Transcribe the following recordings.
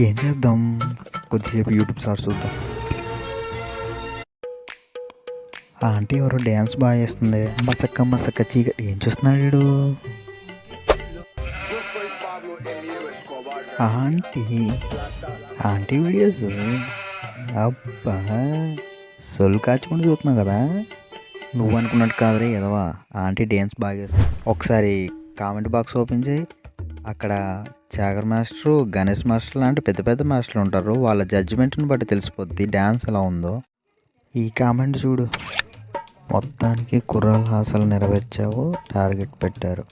ఏం చేద్దాం కొద్దిసేపు యూట్యూబ్ సార్ చూద్దాం. ఆ ఆంటీ ఎవరో డ్యాన్స్ బాగా చేస్తుంది. మసక్క మసక్క చీకటి. ఏం చూస్తున్నాడు వీడు? ఆంటీ. ఆంటీ వీడియోస్ అబ్బా. సొల్లు కాచుకుంటూ చూస్తున్నావు కదా? నువ్వు అనుకున్నట్టు కాదురే ఎదవా. ఆంటీ డ్యాన్స్ బాగా చేస్తుంది. ఒకసారి కామెంట్ బాక్స్ ఓపెన్ చేయి. అక్కడ చాగర్ మాస్టరు గణేష్ మాస్టర్ లాంటి పెద్ద పెద్ద మాస్టర్లు ఉంటారు. వాళ్ళ జడ్జిమెంట్ని బట్టి తెలిసిపోద్ది డ్యాన్స్ ఎలా ఉందో. ఈ కామెంట్ చూడు. మొత్తానికి కుర్రాల ఆశలు నెరవేర్చావు టార్గెట్ పెట్టారు.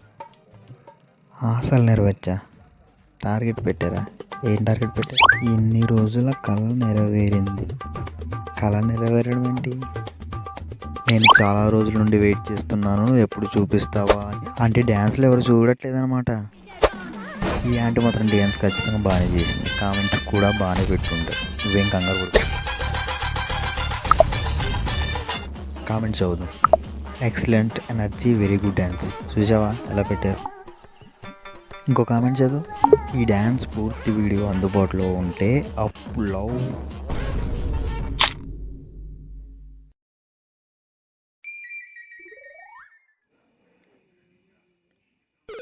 ఆశలు నెరవేర్చా? టార్గెట్ పెట్టారా? ఏం టార్గెట్ పెట్టారు ఇన్ని రోజుల కళ నెరవేరింది. కళ నెరవేరడం ఏంటి? నేను చాలా రోజుల నుండి వెయిట్ చేస్తున్నాను ఎప్పుడు చూపిస్తావా అంటే డ్యాన్స్లు ఎవరు చూడట్లేదన్నమాట. ఈ ఆంటీ మాత్రం డ్యాన్స్ ఖచ్చితంగా బాగానే చేసింది. కామెంట్స్ కూడా బాగానే పెట్టుకుంటారు. ఇవేం కంగారు కూడా కామెంట్స్ చదువు excellent energy very good dance చూసావా? ఎలా పెట్టారు? ఇంకో కామెంట్ చదువు. ఈ డ్యాన్స్ పూర్తి వీడియో అందుబాటులో ఉంటే అప్ లవ్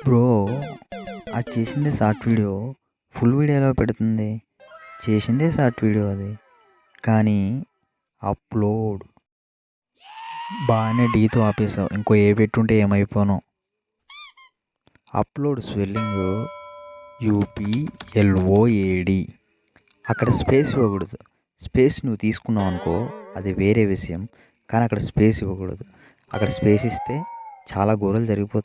బ్రో అది చేసిందే షార్ట్ వీడియో. ఫుల్ వీడియో ఎలా పెడుతుంది? చేసిందే షార్ట్ వీడియో అది. కానీ అప్లోడ్. బాగానే డీతో ఆపేసావు. ఇంకో ఏ పెట్టుంటే ఏమైపోను. Upload swelling యూపీఎల్ఓఏడి. అక్కడ స్పేస్ ఇవ్వకూడదు. స్పేస్ నువ్వు తీసుకున్నావు అనుకో అది వేరే విషయం. కానీ అక్కడ స్పేస్ ఇవ్వకూడదు. అక్కడ స్పేస్ ఇస్తే చాలా ఘోరాలు జరిగిపోతాయి.